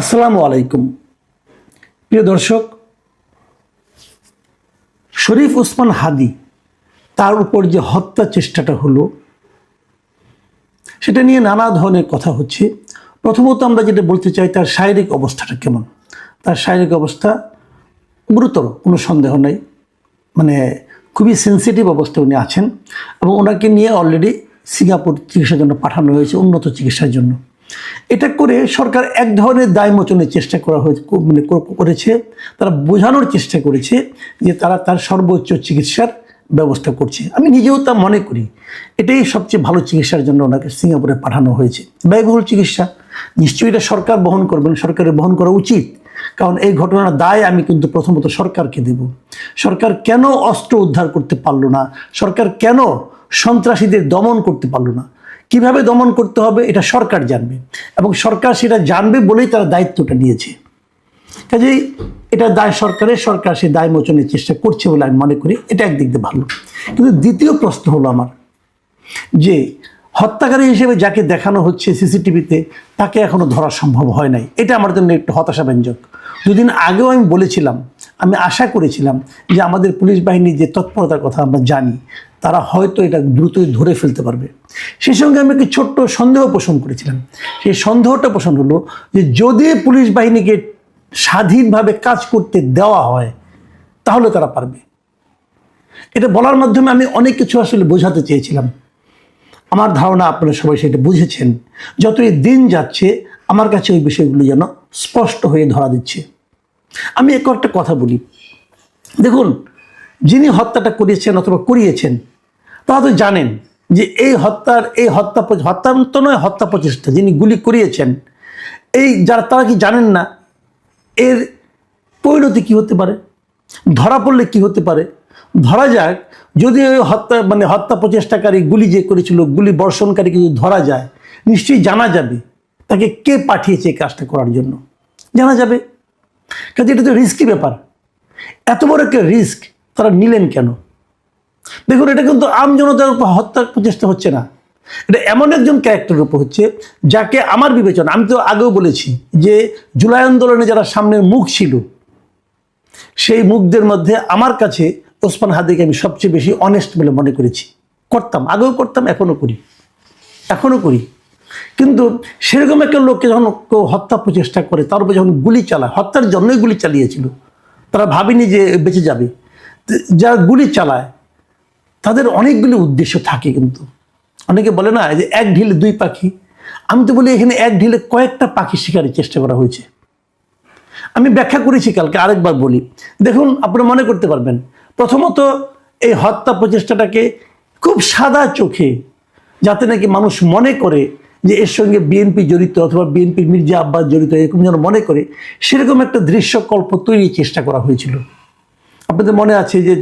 আসসালামু আলাইকুম। প্রিয় দর্শক, শরীফ ওসমান হাদি তার উপর যে হত্যা চেষ্টাটা হলো, সেটা নিয়ে নানা ধরনের কথা হচ্ছে। প্রথমত আমরা যেটা বলতে চাই, তার শারীরিক অবস্থাটা কেমন? তার শারীরিক অবস্থা গুরুতর, কোনো সন্দেহ নেই। মানে খুবই সেন্সিটিভ অবস্থায় উনি আছেন এবং ওনাকে নিয়ে অলরেডি সিঙ্গাপুর চিকিৎসার জন্য পাঠানো হয়েছে, উন্নত চিকিৎসার জন্য। এটা করে সরকার এক ধরনের দায় মোচনের চেষ্টা করা হয়েছে মানে করেছে, তারা বোঝানোর চেষ্টা করেছে যে তারা তার সর্বোচ্চ চিকিৎসার ব্যবস্থা করছে। আমি নিজেও তা মনে করি, এটাই সবচেয়ে ভালো চিকিৎসার জন্য ওনাকে সিঙ্গাপুরে পাঠানো হয়েছে। ব্যয়বহুল চিকিৎসা, নিশ্চয়ই এটা সরকার বহন করবেন সরকারের বহন করা উচিত, কারণ এই ঘটনার দায় আমি কিন্তু প্রথমত সরকারকে দেব। সরকার কেন অস্ত্র উদ্ধার করতে পারল না? সরকার কেন সন্ত্রাসীদের দমন করতে পারল না? কীভাবে দমন করতে হবে এটা সরকার জানবে। এবং সরকার সেটা জানবে বলেই তারা দায়িত্বটা নিয়েছে। কাজেই এটা দায় সরকারের, সরকার সে দায় মোচনের চেষ্টা করছে বলে আমি মনে করি, এটা একদিক দিয়ে ভালো। কিন্তু দ্বিতীয় প্রশ্ন হলো আমার, যে হত্যাকারী হিসেবে যাকে দেখানো হচ্ছে সিসিটিভিতে, তাকে এখনও ধরা সম্ভব হয় নাই। এটা আমার জন্য একটু হতাশাব্যঞ্জক। দুদিন আগেও আমি বলেছিলাম, আমি আশা করেছিলাম যে আমাদের পুলিশ বাহিনীর যে তৎপরতার কথা আমরা জানি তারা হয়তো এটা দ্রুতই ধরে ফেলতে পারবে। সেই সঙ্গে আমি একটি ছোট্ট সন্দেহ পোষণ করেছিলাম। সেই সন্দেহটা পোষণ হলো যে যদি পুলিশ বাহিনীকে স্বাধীনভাবে কাজ করতে দেওয়া হয়, তাহলে তারা পারবে। এটা বলার মাধ্যমে আমি অনেক কিছু আসলে বোঝাতে চেয়েছিলাম। আমার ধারণা আপনারা সবাই সেটা বুঝেছেন। যতই দিন যাচ্ছে, আমার কাছে ওই বিষয়গুলো যেন স্পষ্ট হয়ে ধরা দিচ্ছে। আমি এক একটা কথা বলি। দেখুন যিনি হত্যাটা করিয়েছেন অথবা করিয়েছেন, তারা তো জানেন যে এই হত্যার, এই হত্যা হত্যা তো নয়, হত্যা প্রচেষ্টা যিনি গুলি করিয়েছেন। এই যারা, তারা কি জানেন না এর পরিণতি কি হতে পারে? ধরা পড়লে কি হতে পারে? ধরা যাক, যদি ওই হত্যা মানে হত্যা প্রচেষ্টাকারী গুলি যে করেছিল, গুলি বর্ষণকারী যদি ধরা যায়, নিশ্চয়ই জানা যাবে তাকে কে পাঠিয়েছে এই কাজটা করার জন্য। জানা যাবে। কাজে এটা তো রিস্কি ব্যাপার। এত বড় একটা রিস্ক তারা নিলেন কেন? দেখুন, এটা কিন্তু আম জনতার উপর হত্যার প্রচেষ্টা হচ্ছে না। এটা এমন একজন ক্যারেক্টারের উপর হচ্ছে যাকে আমার বিবেচনা, আমি তো আগেও বলেছি যে জুলাই আন্দোলনে যারা সামনের মুখ ছিল, সেই মুখদের মধ্যে আমার কাছে ওসমান হাদিকে আমি সবচেয়ে বেশি অনেস্ট বলে মনে করেছি। করতাম, আগেও করতাম, এখনও করি। এখনও করি। কিন্তু সেরকম একটা লোককে যখন কেউ হত্যা প্রচেষ্টা করে, তার উপর যখন গুলি চালায়, হত্যার জন্যই গুলি চালিয়েছিল, তারা ভাবেনি যে বেঁচে যাবে। যারা গুলি চালায়, তাদের অনেকগুলি উদ্দেশ্য থাকে কিন্তু। অনেকে বলে না যে এক ঢিলে দুই পাখি। আমি তো বলি, এখানে এক ঢিলে কয়েকটা পাখি শিকারের চেষ্টা করা হয়েছে। আমি ব্যাখ্যা করেছি কালকে, আরেকবার বলি। দেখুন আপনি মনে করতে পারবেন, প্রথমত এই হত্যা প্রচেষ্টাটাকে খুব সাদা চোখে, যাতে নাকি মানুষ মনে করে যে এর সঙ্গে বিএনপি জড়িত অথবা বিএনপির মির্জা আব্বাস জড়িত, এরকম যেন মনে করে, সেরকম একটা দৃশ্যকল্প তৈরির চেষ্টা করা হয়েছিল। আপনাদের মনে আছে যে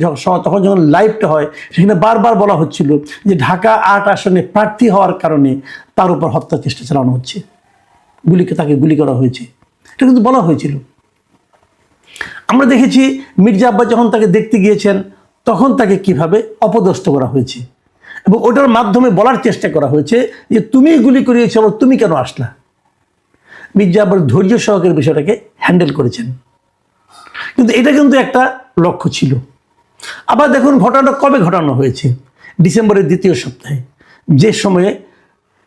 তখন যখন লাইভটা হয়, সেখানে বারবার বলা হচ্ছিল যে ঢাকা আট আসনে প্রার্থী হওয়ার কারণে তার উপর হত্যা চেষ্টা চালানো হচ্ছে। গুলিকে তাকে গুলি করা হয়েছে। এটা কিন্তু বলা হয়েছিল। আমরা দেখেছি মির্জা আব্বাস যখন তাকে দেখতে গিয়েছেন, তখন তাকে কীভাবে অপদস্থ করা হয়েছে। এবং ওটার মাধ্যমে বলার চেষ্টা করা হয়েছে যে, তুমি গুলি করিয়েছো, আবার তুমি কেন আসলা? মির্জা আব্বাস ধৈর্য সহকারে বিষয়টাকে হ্যান্ডেল করেছেন। কিন্তু এটা কিন্তু একটা লক্ষ্য ছিল। আবার দেখুন ঘটনাটা কবে ঘটানো হয়েছে? ডিসেম্বরের দ্বিতীয় সপ্তাহে। যে সময়ে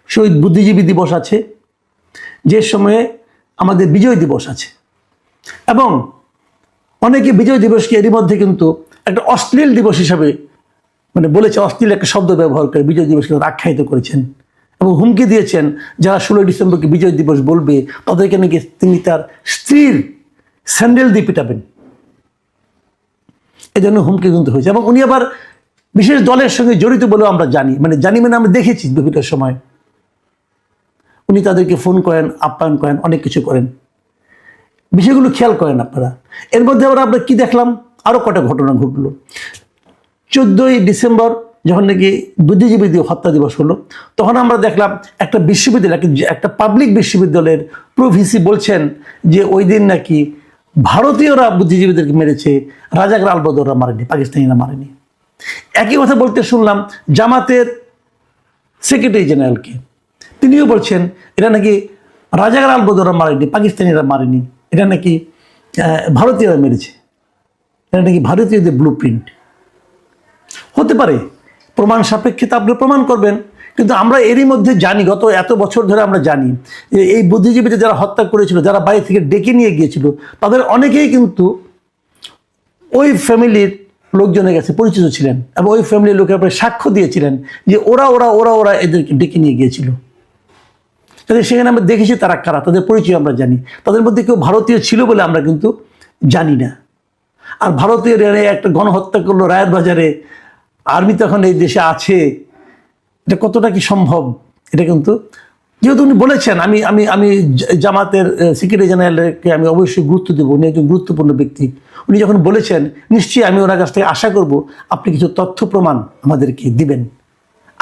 শহীদ বুদ্ধিজীবী দিবস আছে, যে সময়ে আমাদের বিজয় দিবস আছে। এবং অনেকে বিজয় দিবসকে এরই মধ্যে কিন্তু একটা অশ্লীল দিবস হিসাবে মানে বলেছে, অশ্লীল একটা শব্দ ব্যবহার করে বিজয় দিবসকে আখ্যায়িত করেছেন। এবং হুমকি দিয়েছেন যারা ষোলোই ডিসেম্বরকে বিজয় দিবস বলবে, তাদেরকে নাকি তিনি তার স্ত্রীর স্যান্ডেল দিয়ে পিটাবেন। এই জন্য হুমকি কিন্তু হয়েছে। এবং উনি আবার বিশেষ দলের সঙ্গে জড়িত বলেও আমরা জানি। মানে জানি মানে আমরা দেখেছি বিভিন্ন সময়। উনি তাদেরকে ফোন করেন, আপ্যায়ন করেন, অনেক কিছু করেন। বিষয়গুলো খেয়াল করেন আপনারা। এর মধ্যে আবার আমরা কি দেখলাম? আরও কটা ঘটনা ঘটলো। চোদ্দোই ডিসেম্বর যখন নাকি বুদ্ধিজীবী দিবস হত্যা দিবস হলো, তখন আমরা দেখলাম একটা বিশ্ববিদ্যালয়, একটা পাবলিক বিশ্ববিদ্যালয়ের প্রভিসি বলছেন যে ওই দিন নাকি ভারতীয়রা বুদ্ধিজীবীদেরকে মেরেছে রাজাকার আলবদররা মারেনি, পাকিস্তানিরা মারেনি। একই কথা বলতে শুনলাম, জামাতের সেক্রেটারি জেনারেলকে তিনিও বলছেন এটা নাকি রাজাকার আলবদরা মারেনি, পাকিস্তানিরা মারেনি এটা নাকি ভারতীয়রা মেরেছে। এটা নাকি ভারতীয়দের ব্লু প্রিন্ট হতে পারে, প্রমাণ সাপেক্ষে তা আপনি প্রমাণ করবেন কিন্তু আমরা এরই মধ্যে জানি, গত এত বছর ধরে আমরা জানি যে এই বুদ্ধিজীবীদের যারা হত্যা করেছিল, যারা বাইরে থেকে ডেকে নিয়ে গিয়েছিল, তাদের অনেকেই কিন্তু ওই ফ্যামিলির লোকজনের কাছে পরিচিত ছিলেন এবং ওই ফ্যামিলির লোকের উপরে সাক্ষ্য দিয়েছিলেন যে ওরা ওরা ওরা ওরা এদেরকে ডেকে নিয়ে গিয়েছিল। তাদের সেখানে আমরা দেখেছি তারা কারা, তাদের পরিচয় আমরা জানি। তাদের মধ্যে কেউ ভারতীয় ছিল বলে আমরা কিন্তু জানি না। আর ভারতীয় একটা গণহত্যা করল রায়ের বাজারে, আর্মি তখন এই দেশে আছে। এটা কতটা কি সম্ভব? এটা কিন্তু যেহেতু উনি বলেছেন, আমি আমি আমি জামাতের সেক্রেটারি জেনারেলকে আমি অবশ্যই গুরুত্ব দেবো। উনি একজন গুরুত্বপূর্ণ ব্যক্তি। উনি যখন বলেছেন, নিশ্চয়ই আমি ওনার কাছ থেকে আশা করব, আপনি কিছু তথ্য প্রমাণ আমাদেরকে দিবেন।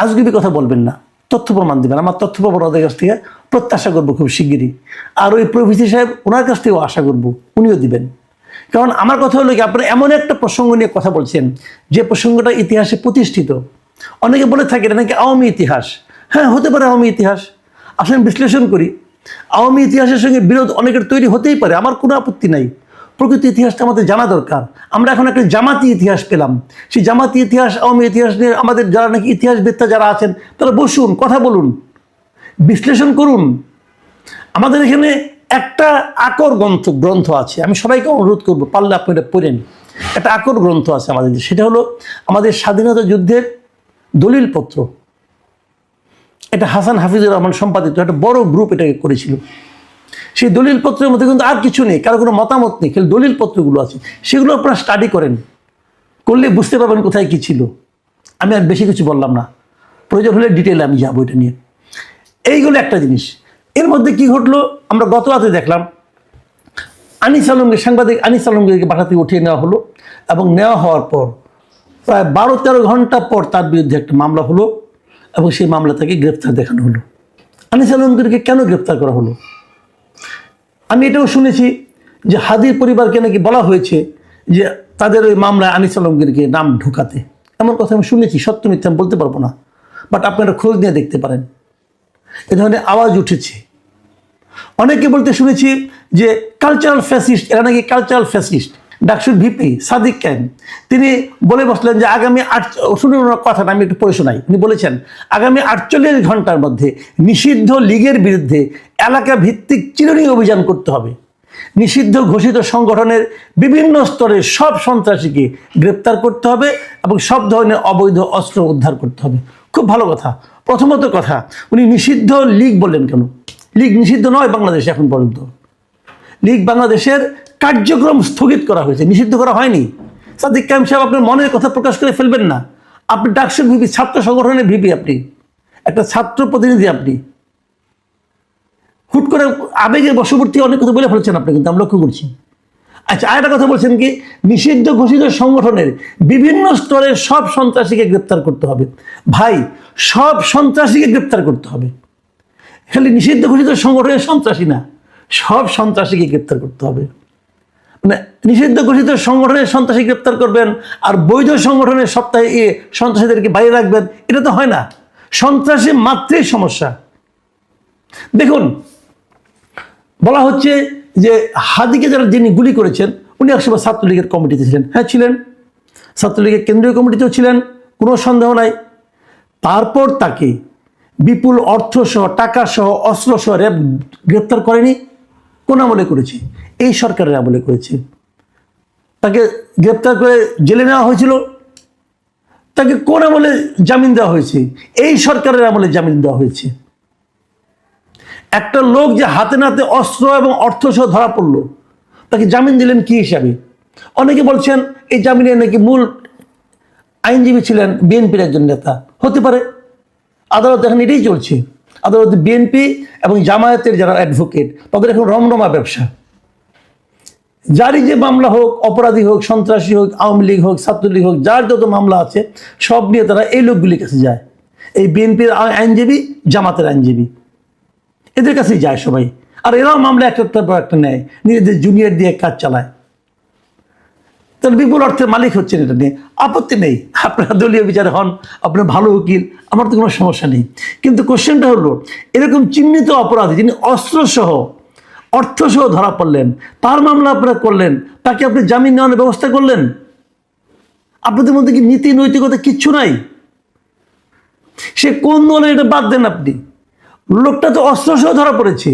আজগুবি কথা বলবেন না, তথ্য প্রমাণ দিবেন। আমার তথ্য প্রমাণ ওদের কাছ থেকে প্রত্যাশা করব খুব শিগগিরই। আর ওই প্রভৃতি সাহেব ওনার কাছ থেকেও আশা করব, উনিও দিবেন। কারণ আমার কথা হলো কি, আপনারা এমন একটা প্রসঙ্গ নিয়ে কথা বলছেন, যে প্রসঙ্গটা ইতিহাসে প্রতিষ্ঠিত। অনেকে বলে থাকে, এটা নাকি আওয়ামী ইতিহাস? হ্যাঁ হতে পারে আওয়ামী ইতিহাস। আসলে বিশ্লেষণ করি, আওয়ামী ইতিহাসের সঙ্গে বিরোধ অনেকের তৈরি হতেই পারে, আমার কোনো আপত্তি নাই। প্রকৃত ইতিহাসটা আমাদের জানা দরকার। আমরা এখন একটা জামাতি ইতিহাস পেলাম। সেই জামাতি ইতিহাস, আওয়ামী ইতিহাস নিয়ে আমাদের যারা নাকি ইতিহাসবেত্তা যারা আছেন, তারা বসুন, কথা বলুন, বিশ্লেষণ করুন। আমাদের এখানে একটা আকর গ্রন্থ গ্রন্থ আছে। আমি সবাইকে অনুরোধ করব, পারলে আপনারা পড়েন। একটা আকর গ্রন্থ আছে আমাদের, সেটা হলো আমাদের স্বাধীনতা যুদ্ধের দলিলপত্র। এটা হাসান হাফিজুর রহমান সম্পাদিত একটা বড় গ্রুপ এটাকে করেছিল। সেই দলিলপত্রের মধ্যে কিন্তু আর কিছু নেই, কারও কোনো মতামত নেই, খালি দলিলপত্রগুলো আছে। সেগুলো আপনারা স্টাডি করেন। করলে বুঝতে পারবেন কোথায় কি ছিল। আমি আর বেশি কিছু বললাম না। প্রয়োজন হলে ডিটেলে আমি যাব এটা নিয়ে। এইগুলো একটা জিনিস। এর মধ্যে কি ঘটলো? আমরা গত রাতে দেখলাম, আনিস আলমকে সাংবাদিক আনিস আলমকে থেকে উঠিয়ে নেওয়া হলো এবং নেওয়া হওয়ার পর প্রায় বারো তেরো ঘণ্টা পর তার বিরুদ্ধে একটা মামলা হলো এবং সেই মামলা তাকে গ্রেপ্তার দেখানো হলো। আনিস আলমগীরকে কেন গ্রেপ্তার করা হলো? আমি এটাও শুনেছি যে হাদির পরিবারকে নাকি বলা হয়েছে যে তাদের ওই মামলায় আনিস আলমগীরকে নাম ঢোকাতে। এমন কথা আমি শুনেছি, সত্য মিথ্যা আমি বলতে পারব না। বাট আপনারা খোঁজ নিয়ে দেখতে পারেন। এ ধরনের আওয়াজ উঠেছে। অনেকে বলতে শুনেছি যে কালচারাল ফ্যাসিস্ট এরা নাকি কালচারাল ফ্যাসিস্ট ডাকসুর ভিপি সাদিক ক্যান তিনি বলে বসলেন যে আগামী আট, শুনুন ওনার কথাটা, আমি একটু পড়ে শোনাই। তিনি বলেছেন, আগামী আটচল্লিশ ঘণ্টার মধ্যে নিষিদ্ধ লীগের বিরুদ্ধে এলাকা ভিত্তিক চিরুনি অভিযান করতে হবে। নিষিদ্ধ ঘোষিত সংগঠনের বিভিন্ন স্তরে সব সন্ত্রাসীকে গ্রেপ্তার করতে হবে এবং সব ধরনের অবৈধ অস্ত্র উদ্ধার করতে হবে। খুব ভালো কথা। প্রথমত কথা, উনি নিষিদ্ধ লীগ বললেন কেন? লীগ নিষিদ্ধ নয় বাংলাদেশে এখন পর্যন্ত। লীগ বাংলাদেশের কার্যক্রম স্থগিত করা হয়েছে, নিষিদ্ধ করা হয়নি। সাদিক কাইম সাহেব, আপনার মনের কথা প্রকাশ করে ফেলবেন না। আপনি ডাকসুর ভিপি, ছাত্র সংগঠনের ভিপি আপনি। একটা ছাত্র প্রতিনিধি আপনি। হুট করে আবেগের বশবর্তী অনেক কথা বলে ফেলছেন আপনি, কিন্তু আমি লক্ষ্য করছি। আচ্ছা আরেকটা কথা বলছেন কি, নিষিদ্ধ ঘোষিত সংগঠনের বিভিন্ন স্তরের সব সন্ত্রাসীকে গ্রেপ্তার করতে হবে। ভাই, সব সন্ত্রাসীকে গ্রেপ্তার করতে হবে। খালি নিষিদ্ধ ঘোষিত সংগঠনের সন্ত্রাসী না, সব সন্ত্রাসীকে গ্রেপ্তার করতে হবে। নিষিদ্ধ ঘোষিত সংগঠনের সন্ত্রাসী গ্রেপ্তার করবেন আর বৈধ সংগঠনের সপ্তাহে সন্ত্রাসীদেরকে বাইরে রাখবেন, এটা তো হয় না। সন্ত্রাসী মাত্রই সমস্যা। দেখুন, বলা হচ্ছে যে হাদিকে যারা যিনি গুলি করেছেন, উনি একসময় ছাত্রলীগের কমিটিতে ছিলেন। হ্যাঁ ছিলেন। ছাত্রলীগের কেন্দ্রীয় কমিটিতেও ছিলেন, কোনো সন্দেহ নাই। তারপর তাকে বিপুল অর্থ সহ টাকা সহ অস্ত্র সহ র্যাব গ্রেপ্তার করেনি, কোন আমলে করেছে? এই সরকারের আমলে করেছে। তাকে গ্রেপ্তার করে জেলে নেওয়া হয়েছিল। তাকে কোন আমলে জামিন দেওয়া হয়েছে? এই সরকারের আমলে জামিন দেওয়া হয়েছে। একটা লোক যে হাতে নাতে অস্ত্র এবং অর্থ সহ ধরা পড়ল, তাকে জামিন দিলেন কি হিসাবে? অনেকে বলছেন, এই জামিনে নাকি মূল আইনজীবী ছিলেন বিএনপির একজন নেতা। হতে পারে। আদালত এখন এটাই চলছে। আদালতে বিএনপি এবং জামায়াতের যারা অ্যাডভোকেট তাদের এখন রমরমা ব্যবসা। যারই যে মামলা হোক, অপরাধী হোক, সন্ত্রাসী হোক, আওয়ামী লীগ হোক, ছাত্রলীগ হোক, যার যত মামলা আছে, সব নিয়ে তারা এই লোকগুলির কাছে যায়। এই বিএনপির আইনজীবী, জামাতের আইনজীবী। এদের কাছেই যায় সবাই। আর এরাও মামলা একটার পর একটা নেয়। নিজেদের জুনিয়র দিয়ে কাজ চালায়। তাহলে বিপুল অর্থের মালিক হচ্ছেন এটা নিয়ে। আপত্তি নেই। আপনারা দলীয় বিচারে হন আপনার ভালো উকিল, আমার তো কোনো সমস্যা নেই। কিন্তু কোশ্চেনটা হলো, এরকম চিহ্নিত অপরাধী, যিনি অস্ত্রসহ অর্থসহ ধরা পড়লেন, তার মামলা আপনারা করলেন, তাকে আপনি জামিন নেওয়ার ব্যবস্থা করলেন। আপনাদের মধ্যে কি নীতি নৈতিকতা কিচ্ছু নাই? সে কোন দলে এটা বাদ দেন আপনি? লোকটা তো অস্ত্রসহ ধরা পড়েছে।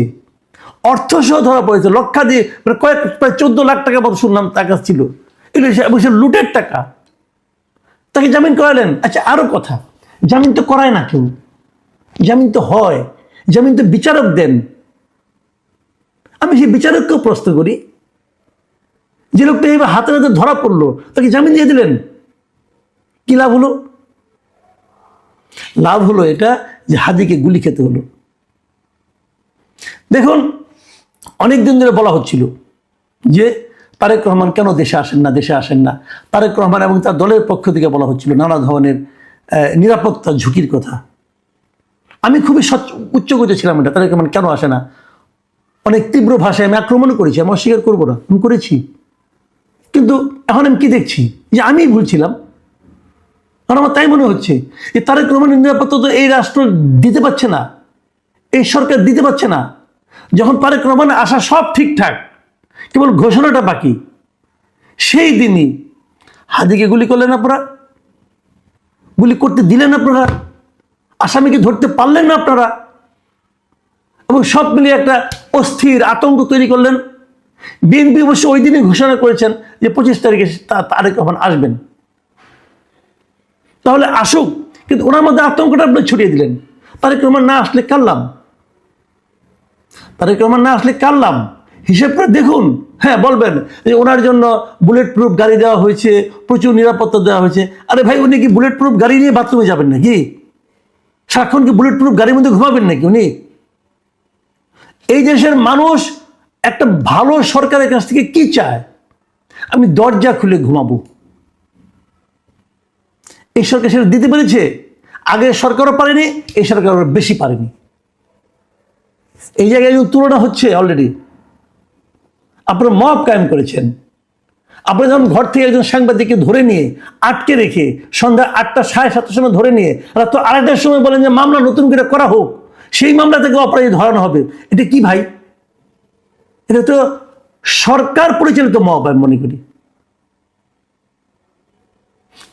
অর্থসহ ধরা পড়েছে লক্ষাধি মানে কয়েক, প্রায় চোদ্দ লাখ টাকা মতো শুনলাম কাছে ছিল। এগুলো সে লুটের টাকা। তাকে জামিন করালেন। আচ্ছা আরও কথা। জামিন তো করায় না কেউ। জামিন তো হয়। জামিন তো বিচারক দেন। আমি সেই বিচারককেও প্রশ্ন করি। যে লোকটা এইবার হাতে হাতে ধরা পড়ল, তাকে জামিন দিয়ে দিলেন। কি লাভ হলো? লাভ হলো এটা যে হাদিকে গুলি খেতে হলো। দেখুন, অনেক দিন ধরে বলা হচ্ছিল যে তারেক রহমান কেন দেশে আসেন না, দেশে আসেন না। তারেক রহমান এবং তার দলের পক্ষ থেকে বলা হচ্ছিল নানা ধরনের নিরাপত্তা ঝুঁকির কথা। আমি খুবই সচ্চ উচ্চগত ছিলাম এটা, তারেক রহমান কেন আসে না? অনেক তীব্র ভাষায় আমি আক্রমণ করেছি, আমি অস্বীকার করব না, আমি করেছি। কিন্তু এখন আমি কি দেখছি? যে আমিই ভুল ছিলাম। কারণ আমার তাই মনে হচ্ছে যে তারেক রহমানের নিরাপত্তা তো এই রাষ্ট্র দিতে পারছে না, এই সরকার দিতে পারছে না। যখন তারেক রহমান আসা সব ঠিকঠাক, কেবল ঘোষণাটা বাকি, সেই দিনই হাদিকে গুলি করলেন আপনারা, গুলি করতে দিলেন আপনারা, আসামিকে ধরতে পারলেন না আপনারা এবং সব মিলিয়ে একটা অস্থির আতঙ্ক তৈরি করলেন। বিএনপি অবশ্য ওই দিনই ঘোষণা করেছেন যে পঁচিশ তারিখে তারেক রহমান আসবেন। তাহলে আসুক, কিন্তু ওনার মধ্যে আতঙ্কটা আপনি ছড়িয়ে দিলেন। তারেক রহমান না আসলে কাল্লাম তারেক রহমান না আসলে কাল্লাম হিসেব করে দেখুন। হ্যাঁ বলবেন যে ওনার জন্য বুলেট প্রুফ গাড়ি দেওয়া হয়েছে, প্রচুর নিরাপত্তা দেওয়া হয়েছে। আরে ভাই, উনি কি বুলেট প্রুফ গাড়ি নিয়ে বাথরুমে যাবেন নাকি? সারাক্ষণ কি বুলেট প্রুফ গাড়ির মধ্যে ঘুমাবেন নাকি উনি? এই দেশের মানুষ একটা ভালো সরকারের কাছ থেকে কি চায়? আমি দরজা খুলে ঘুমাবো। এই সরকার সেটা দিতে পেরেছে। আগে সরকারও পারেনি, এই সরকার বেশি পারেনি। এই জায়গায় তুলনা হচ্ছে অলরেডি আপনারা মব কায়েম করেছেন। আপনারা যখন ঘর থেকে একজন সাংবাদিককে ধরে নিয়ে, আটকে রেখে সন্ধ্যা আটটা সাড়ে সাতটার সময় ধরে নিয়ে, রাত আড়াইটার সময় বলেন যে, মামলা নতুন করে করা হোক। সেই মামলা থেকে অপরাধী ধরানো হবে। এটা কি ভাই? এটা তো সরকার পরিচালিত মব, আমি মনে করি।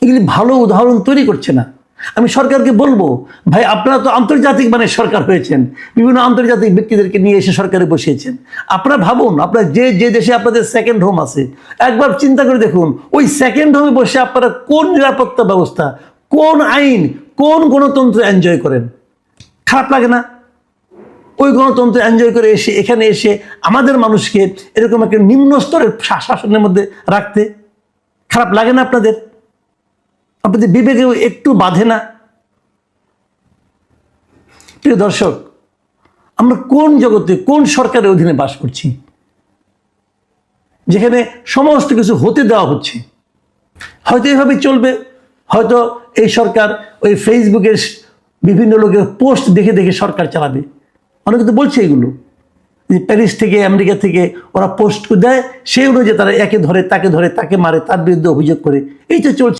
এগুলি ভালো উদাহরণ তৈরি করছে না। আমি সরকারকে বলব, ভাই, আপনারা তো আন্তর্জাতিক মানে সরকার হয়েছেন। বিভিন্ন আন্তর্জাতিক ব্যক্তিদেরকে নিয়ে এসে সরকারে বসিয়েছেন। আপনারা ভাবুন, আপনারা যে যে দেশে আপনাদের সেকেন্ড হোম আছে, একবার চিন্তা করে দেখুন, ওই সেকেন্ড হোমে বসে আপনারা কোন নিরাপত্তা ব্যবস্থা, কোন আইন, কোন গণতন্ত্র এনজয় করেন? খারাপ লাগে না। ওই গণতন্ত্র এনজয় করে এসে, এখানে এসে আমাদের মানুষকে এরকম একটা নিম্ন স্তরের শাসনের মধ্যে রাখতে খারাপ লাগে না আপনাদের? আপনাদের বিবেকে একটু বাধে না? প্রিয় দর্শক, আমরা কোন জগতে, কোন সরকারের অধীনে বাস করছি? যেখানে সমস্ত কিছু হতে দেওয়া হচ্ছে। হয়তো এভাবেই চলবে, হয়তো এই সরকার ওই ফেসবুকের বিভিন্ন লোকের পোস্ট দেখে দেখে সরকার চালাবে। অনেকে তো বলছে এগুলো। প্যারিস থেকে, আমেরিকা থেকে ওরা পোস্ট দেয়, সেই অনুযায়ী তারা একে ধরে, তাকে ধরে, তাকে মারে, তার বিরুদ্ধে অভিযোগ করে। এই তো চলছে।